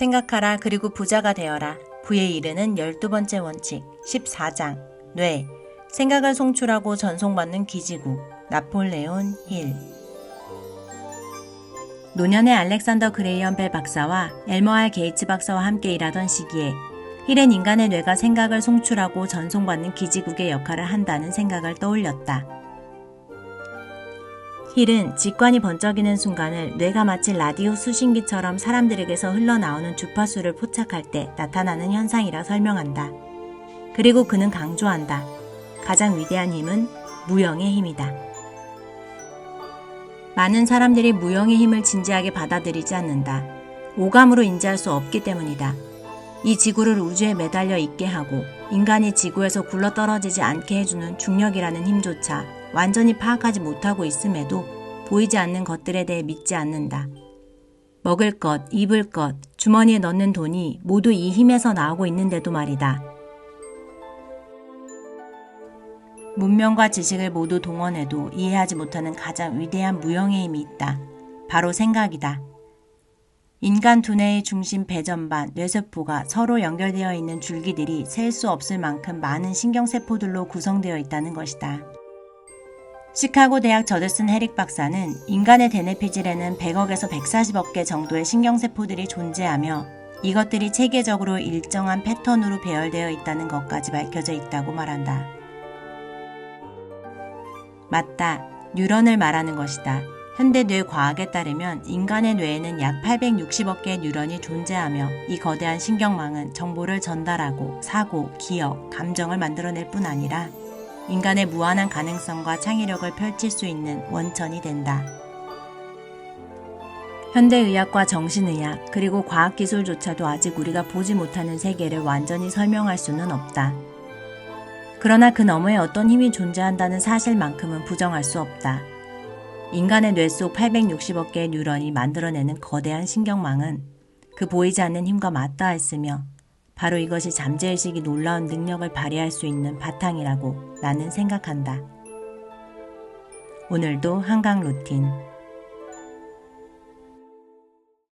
생각하라 그리고 부자가 되어라. 부에 이르는 12번째 원칙 14장 뇌 생각을 송출하고 전송받는 기지국 나폴레온 힐 노년의 알렉산더 그레이엄 벨 박사와 엘머 알 게이츠 박사와 함께 일하던 시기에 힐은 인간의 뇌가 생각을 송출하고 전송받는 기지국의 역할을 한다는 생각을 떠올렸다. 힐은 직관이 번쩍이는 순간을 뇌가 마치 라디오 수신기처럼 사람들에게서 흘러나오는 주파수를 포착할 때 나타나는 현상이라 설명한다. 그리고 그는 강조한다. 가장 위대한 힘은 무형의 힘이다. 많은 사람들이 무형의 힘을 진지하게 받아들이지 않는다. 오감으로 인지할 수 없기 때문이다. 이 지구를 우주에 매달려 있게 하고 인간이 지구에서 굴러 떨어지지 않게 해주는 중력이라는 힘조차 완전히 파악하지 못하고 있음에도 보이지 않는 것들에 대해 믿지 않는다. 먹을 것, 입을 것, 주머니에 넣는 돈이 모두 이 힘에서 나오고 있는데도 말이다. 문명과 지식을 모두 동원해도 이해하지 못하는 가장 위대한 무형의 힘이 있다. 바로 생각이다. 인간 두뇌의 중심 배전반, 뇌세포가 서로 연결되어 있는 줄기들이 셀 수 없을 만큼 많은 신경세포들로 구성되어 있다는 것이다. 시카고 대학 저드슨 헤릭 박사는 인간의 대뇌피질에는 100억에서 140억 개 정도의 신경세포들이 존재하며 이것들이 체계적으로 일정한 패턴으로 배열되어 있다는 것까지 밝혀져 있다고 말한다. 맞다. 뉴런을 말하는 것이다. 현대 뇌 과학에 따르면 인간의 뇌에는 약 860억 개의 뉴런이 존재하며 이 거대한 신경망은 정보를 전달하고 사고, 기억, 감정을 만들어낼 뿐 아니라 인간의 무한한 가능성과 창의력을 펼칠 수 있는 원천이 된다. 현대의학과 정신의학 그리고 과학기술조차도 아직 우리가 보지 못하는 세계를 완전히 설명할 수는 없다. 그러나 그 너머에 어떤 힘이 존재한다는 사실만큼은 부정할 수 없다. 인간의 뇌 속 860억 개의 뉴런이 만들어내는 거대한 신경망은 그 보이지 않는 힘과 맞닿아있으며 바로 이것이 잠재의식이 놀라운 능력을 발휘할 수 있는 바탕이라고 나는 생각한다. 오늘도 한강 루틴